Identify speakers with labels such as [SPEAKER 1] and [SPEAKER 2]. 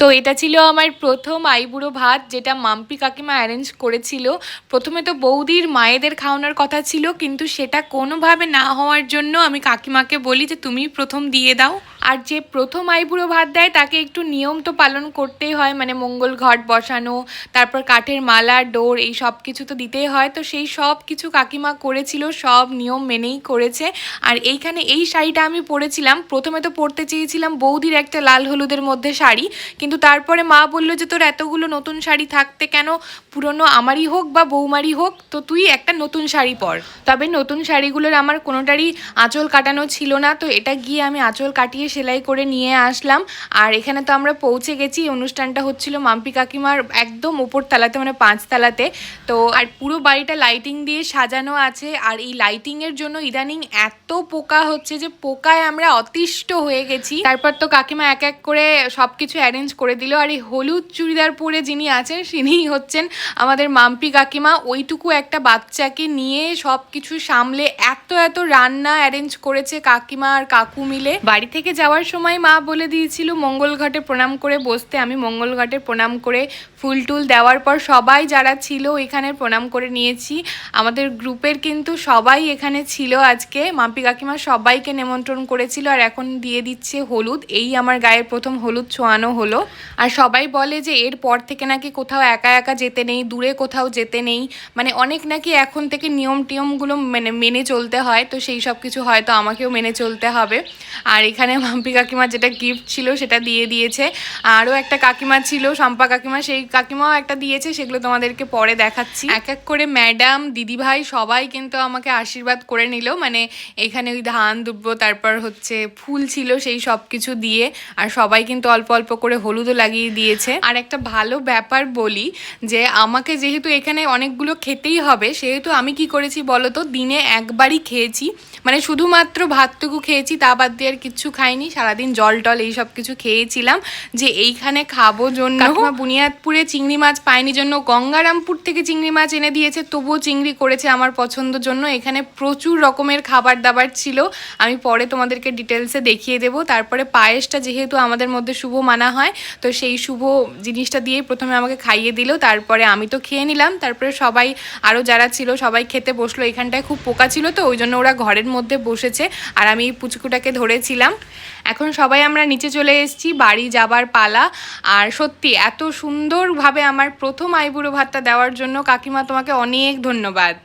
[SPEAKER 1] তো এটা ছিল আমার প্রথম আইবুড়ো ভাত, যেটা মাম্পি কাকিমা অ্যারেঞ্জ করেছিল। প্রথমে তো বৌদির মায়েদের খাওয়ানোর কথা ছিল, কিন্তু সেটা কোনোভাবে না হওয়ার জন্য আমি কাকিমাকে বলি যে, তুমি প্রথম দিয়ে দাও। আর যে প্রথম আইবুড়ো ভাত দেয়, তাকে একটু নিয়ম তো পালন করতেই হয় মানে মঙ্গল ঘট বসানো, তারপর কাঠের মালা, ডোর, এই সব কিছু তো দিতেই হয়। তো সেই সব কিছু কাকিমা করেছিল, সব নিয়ম মেনেই করেছে। আর এইখানে এই শাড়িটা আমি পরেছিলাম। প্রথমে তো পরতে চেয়েছিলাম বৌদির একটা লাল হলুদের মধ্যে শাড়ি, কিন্তু তারপরে মা বলল যে, তোর এতগুলো নতুন শাড়ি থাকতে কেন? পুরনো আমারই হোক বা বৌমারই হোক, তো তুই একটা নতুন শাড়ি পর। তবে নতুন শাড়িগুলোর আমার কোনোটারই আঁচল কাটানো ছিল না, তো এটা গিয়ে আমি আঁচল কাটিয়ে সেলাই করে নিয়ে আসলাম। আর এখানে তো আমরা পৌঁছে গেছি, অনুষ্ঠানটা হচ্ছিল মাম্পি কাকিমার একদম ওপর তালাতে মানে পাঁচতলাতে তো আর পুরো বাড়িটা লাইটিং দিয়ে সাজানো আছে, আর এই লাইটিংয়ের জন্য ইদানিং এত পোকা হচ্ছে যে, পোকায় আমরা অতিষ্ঠ হয়ে গেছি। তারপর তো কাকিমা এক এক করে সব কিছু অ্যারেঞ্জ করে দিল। আর এই হলুদ চুড়িদার পরে যিনি আছেন তিনিই হচ্ছেন আমাদের মাম্পি কাকিমা। ওইটুকু একটা বাচ্চাকে নিয়ে সব কিছু সামলে এত এত রান্না অ্যারেঞ্জ করেছে কাকিমা আর কাকু মিলে। বাড়ি থেকে যাওয়ার সময় মা বলে দিয়েছিল, মঙ্গল ঘাটে প্রণাম করে বসতে। আমি মঙ্গল ঘাটে প্রণাম করে ফুল টুল দেওয়ার পর সবাই যারা ছিল এখানে প্রণাম করে নিয়েছি। আমাদের গ্রুপের কিন্তু সবাই এখানে ছিল আজকে। মাম্পি কাকিমা সবাইকে নিমন্ত্রণ করেছিল আর এখন দিয়ে দিচ্ছে হলুদ। এই আমার গায়ের প্রথম হলুদ ছোঁয়ানো হলো। আর সবাই বলে যে, এর পর থেকে নাকি কোথাও একা একা যেতে নেই, দূরে কোথাও যেতে নেই। মানে অনেক নাকি এখন থেকে নিয়ম টিয়মগুলো মানে মেনে চলতে হয়, তো সেই সব কিছু হয়তো আমাকেও মেনে চলতে হবে। আর এখানে মাম্পি কাকিমা যেটা গিফট ছিল সেটা দিয়ে দিয়েছে। আরও একটা কাকিমা ছিল, শম্পা কাকিমা, সেই কাকিমাও একটা দিয়েছে, সেগুলো তোমাদেরকে পরে দেখাচ্ছি। এক এক করে ম্যাডাম দিদিভাই সবাই কিন্তু আমাকে আশীর্বাদ করে নিল। মানে এখানে ওই ধান, দুব্ব, তারপর হচ্ছে ফুল ছিল সেই সব কিছু দিয়ে, আর সবাই কিন্তু অল্প অল্প করে হলুদও লাগিয়ে দিয়েছে। আর একটা ভালো ব্যাপার বলি যে আমাকে যেহেতু এখানে অনেকগুলো খেতেই হবে, সেহেতু আমি কি করেছি বলো তো দিনে একবারই খেয়েছি। মানে শুধুমাত্র ভাতটুকু খেয়েছি তা বাদ দিয়ে আর কিচ্ছু খাইনি। সারাদিন জল টল এই সব কিছু খেয়েছিলাম। যে এইখানে খাব জন্য বুনিয়াদপুরে চিংড়ি মাছ পায়নি জন্য গঙ্গারামপুর থেকে চিংড়ি মাছ এনে দিয়েছে তবুও চিংড়ি করেছে আমার পছন্দের জন্য। এখানে প্রচুর রকমের খাবার দাবার ছিল। আমি পরে তোমাদেরকে ডিটেলসে দেখিয়ে দেবো। তারপরে পায়েসটা যেহেতু আমাদের মধ্যে শুভ মানা হয় তো সেই শুভ জিনিসটা দিয়েই প্রথমে আমাকে খাইয়ে দিল। তারপরে আমি তো খেয়ে নিলাম। তারপরে সবাই আরও যারা ছিল সবাই খেতে বসল। এখানটায় খুব পোকা ছিল তো, ওই জন্য ওরা ঘরের মধ্যে বসেছে আর আমি পুচকুটাকে ধরেছিলাম। এখন সবাই আমরা নিচে চলে এসেছি, বাড়ি যাবার পালা। আর সত্যি এত সুন্দরভাবে আমার প্রথম আইবুড়ো ভাতটা দেওয়ার জন্য কাকিমা তোমাকে অনেক ধন্যবাদ।